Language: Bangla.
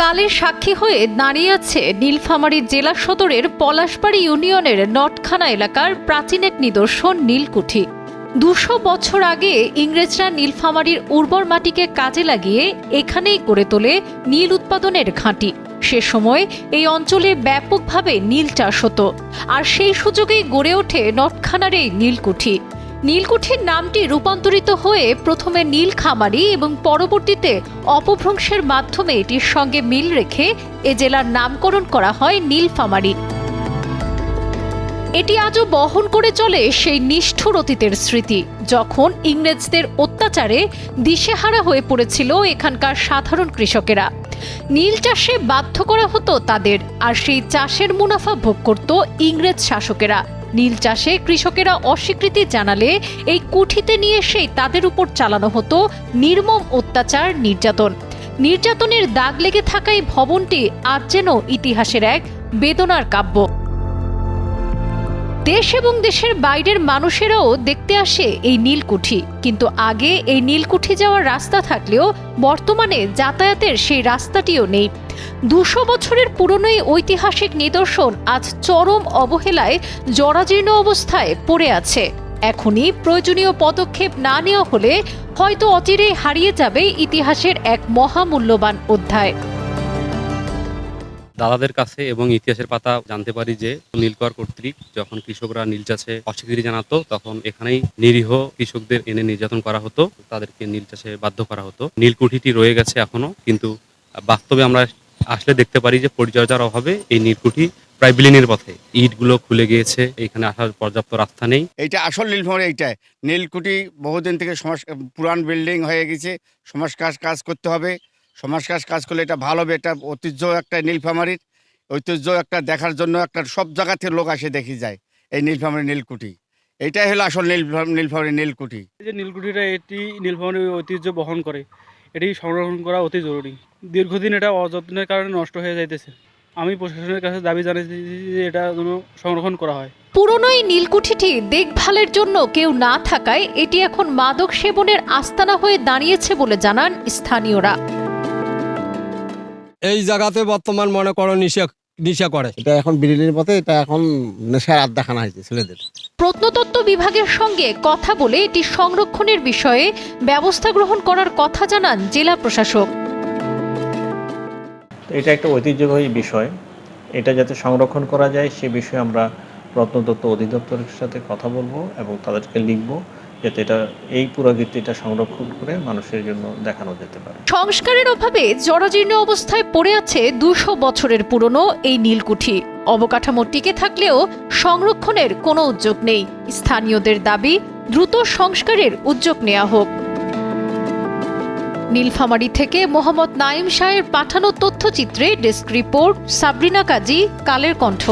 কালের সাক্ষী হয়ে দাঁড়িয়ে আছে নীলফামারী জেলা সদরের পলাশবাড়ি ইউনিয়নের নটখানা এলাকার প্রাচীন এক নিদর্শন নীলকুঠি। দুশো বছর আগে ইংরেজরা নীলফামারীর উর্বর মাটিকে কাজে লাগিয়ে এখানেই গড়ে তোলে নীল উৎপাদনের ঘাঁটি। সে সময় এই অঞ্চলে ব্যাপকভাবে নীল চাষ হতো। আর সেই সুযোগেই গড়ে ওঠে নটখানার এই নীলকুঠি। নীলকুঠির নামটি রূপান্তরিত হয়ে প্রথমে নীলখামারি এবং পরবর্তীতে অপভ্রংশের মাধ্যমে এটির সঙ্গে মিল রেখে এ জেলার নামকরণ করা হয় নীলফামারী। এটি আজও বহন করে চলে সেই নিষ্ঠুর অতীতের স্মৃতি, যখন ইংরেজদের অত্যাচারে দিশেহারা হয়ে পড়েছিল এখানকার সাধারণ কৃষকেরা। নীল চাষে বাধ্য করা হতো তাদের, আর সেই চাষের মুনাফা ভোগ করত ইংরেজ শাসকেরা। নীল চাষে কৃষকেরা অস্বীকৃতি জানালে এই কুঠিতে নিয়ে এসেই তাদের উপর চালানো হতো নির্মম অত্যাচার, নির্যাতন। নির্যাতনের দাগ লেগে থাকা এই ভবনটি আজ যেন ইতিহাসের এক বেদনার কাব্য। দেশ এবং দেশের বাইরের মানুষেরাও দেখতে আসে এই নীলকুঠি। কিন্তু আগে এই নীলকুঠি যাওয়ার রাস্তা থাকলেও বর্তমানে যাতায়াতের সেই রাস্তাটিও নেই। দুশো বছরের পুরনো এই ঐতিহাসিক নিদর্শন আজ চরম অবহেলায়, জরাজীর্ণ অবস্থায় পড়ে আছে। এখনই প্রয়োজনীয় পদক্ষেপ না নেওয়া হলে হয়তো অচিরেই হারিয়ে যাবে ইতিহাসের এক মহামূল্যবান অধ্যায়। দাদাদের কাছে এবং ইতিহাসের পাতা জানতে পারি যে নীলকর কর্তৃক যখন কৃষকরা নীল চাষে অস্বীকৃতি জানাতো, তখন এখানেই নিরীহ কৃষকদের এনে নির্যাতন করা হতো, তাদেরকে নীল চাষে বাধ্য করা হতো। নীলকুঠিটি রয়ে গেছে এখনও, কিন্তু বাস্তবে আমরা আসলে দেখতে পারি যে পরিচর্যার অভাবে এই নীলকুঠি প্রায় বিলীনের পথে। ইটগুলো খুলে গিয়েছে, এখানে আসার পর্যাপ্ত রাস্তা নেই। এইটা আসল নীলফামারি এইটাই নীলকুঠি বহুদিন থেকে পুরান বিল্ডিং হয়ে গেছে কাজ কাজ করতে হবে। সমাজ কাজ কাজ করলে এটা ভালো হবে। এটা ঐতিহ্য একটা নীলফামারির ঐতিহ্য একটা দেখার জন্য একটা সব জায়গা থেকে লোক আসে দেখি যায় এই নীলফামারি নীলকুঠি। এইটাই হলো আসল নীল নীলফামারি নীলকুঠি। এই যে নীলকুঠিটা এটি নীলফামারী ঐতিহ্য বহন করে। এটি সংরক্ষণ করা অতি জরুরি। দীর্ঘদিন এটা অযত্নের কারণে নষ্ট হয়ে যাইতেছে। আমি প্রশাসনের কাছে দাবি জানাইছি যে এটা যেন সংরক্ষণ করা হয়। পুরনো এই নীলকুঠিটি দেখভালের জন্য কেউ না থাকায় এটি এখন মাদক সেবনের আস্তানা হয়ে দাঁড়িয়েছে বলে জানান স্থানীয়রা। এই জায়গাতে বর্তমান মনে করো নিশা নিশা করে। এটা এখন বিরিলির পথে এটা এখন নেশার আড্ডাখানা হয়েছে ছেলেদের। প্রত্নতত্ত্ব বিভাগের সঙ্গে কথা বলে এটি সংরক্ষণের বিষয়ে ব্যবস্থা গ্রহণ করার কথা জানান জেলা প্রশাসক। এটা একটা ঐতিহ্যবাহী বিষয়। এটা যাতে সংরক্ষণ করা যায় সে বিষয়ে আমরা প্রত্নতত্ত্ব অধিদপ্তরের সাথে কথা বলব এবং তাদেরকে লিখব। যাতে এটা, এই পুরাকীর্তিটা সংরক্ষণ করে মানুষের জন্য দেখানো যেতে পারে। সংস্কারের অভাবে জরাজীর্ণ অবস্থায় পড়ে আছে দুশো বছরের পুরনো এই নীলকুঠি। অবকাঠামো টিকে থাকলেও সংরক্ষণের কোনো উদ্যোগ নেই। স্থানীয়দের দাবি, দ্রুত সংস্কারের উদ্যোগ নেওয়া হোক। নীলফামারী থেকে মোহাম্মদ নাইম শাহের পাঠানো তথ্যচিত্রে ডেস্ক রিপোর্ট, সাবরিনা কাজী, কালের কণ্ঠ।